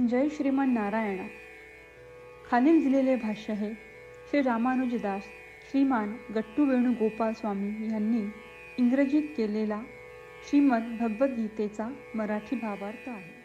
जय श्रीमान नारायणा. खालील दिलेले भाष्य हे श्री रामानुजदास श्रीमान गट्टू वेणुगोपाल स्वामी यांनी इंग्रजीत केलेला श्रीमद भगवद्गीतेचा मराठी भावार्थ आहे.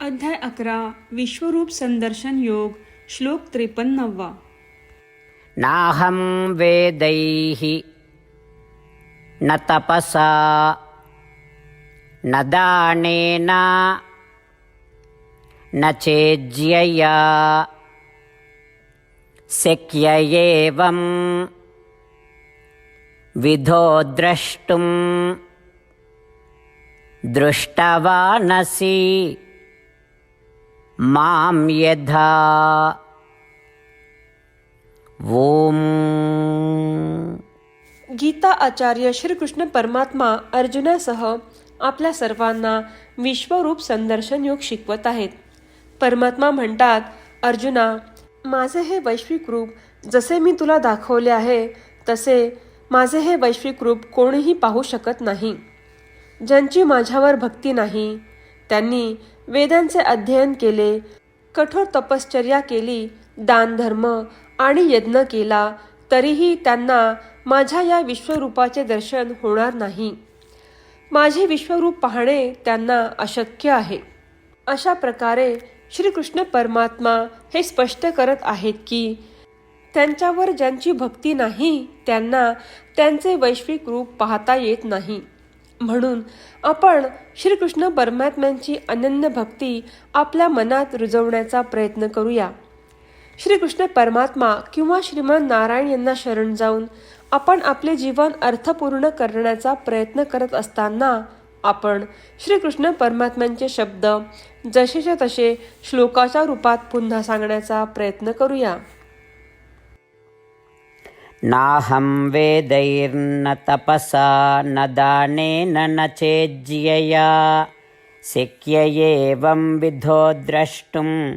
अध्याय अकरा. विश्वरूप संदर्शन योग श्लोक त्रेपन्नवा नाहं वेदैः न तपसा न दानेन न चेज्यया शक्य एवं विधो द्रष्टुं दृष्टवानसि मां यथा ॐ गीता आचार्य श्रीकृष्ण परमात्मा अर्जुनासह आपल्या सर्वांना विश्वरूप संदर्शन योग शिकवत आहेत. परमात्मा म्हणतात अर्जुना माझे हे वैश्विक रूप जसे मी तुला दाखवले आहे तसे माझे हे वैश्विक रूप कोणीही पाहू शकत नाही. ज्यांची माझ्यावर भक्ती नाही त्यांनी वेदांचे अध्ययन केले कठोर तपश्चर्या केली दानधर्म आणि यज्ञ केला तरीही त्यांना माझ्या या विश्वरूपाचे दर्शन होणार नाही. माझे विश्वरूप पाहणे त्यांना अशक्य आहे. अशा प्रकारे श्रीकृष्ण परमात्मा हे स्पष्ट करत आहेत की त्यांच्यावर ज्यांची भक्ती नाही त्यांना त्यांचे वैश्विक रूप पाहता येत नाही. म्हणून आपण श्रीकृष्ण परमात्म्यांची अनन्य भक्ती आपल्या मनात रुजवण्याचा प्रयत्न करूया. श्रीकृष्ण परमात्मा किंवा श्रीमान नारायण यांना शरण जाऊन आपण आपले जीवन अर्थपूर्ण करण्याचा प्रयत्न करत असताना आपण श्रीकृष्ण परमात्म्यांचे शब्द जसेच्या तसे श्लोकाच्या रूपात पुन्हा सांगण्याचा प्रयत्न करूया. नाहं वेदैर्न तपसा न दानेन न चेज्यया शक्य एवं विधो द्रष्टुं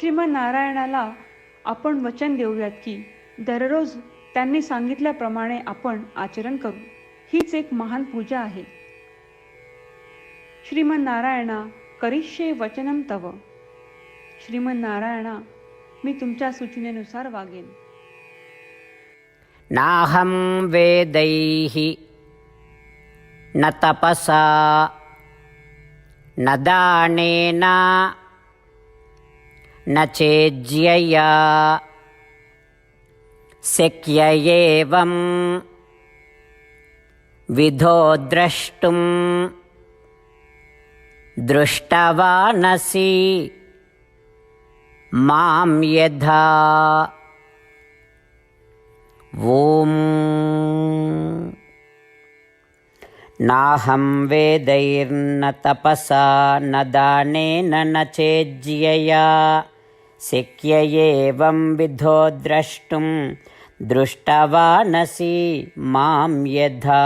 श्रीमनारायणाला आपण वचन देऊयात की दररोज त्यांनी सांगितल्याप्रमाणे आपण आचरण करू. हीच एक महान पूजा आहे. श्रीमनारायणा करिष्ये वचनम तव. श्रीमनारायणा मी तुमच्या सूचनेनुसार वागेन. नाहं वेदैः न तपसा न दानेन न चेज्यया शक्य एवं विधो द्रष्टुं दृष्टवानसि मां यथा ॐ नाहं वेदैर्न तपसा न दानेन न चेज्यया शक्य एवं विधो द्रष्टुं दृष्टवानसि मां यथा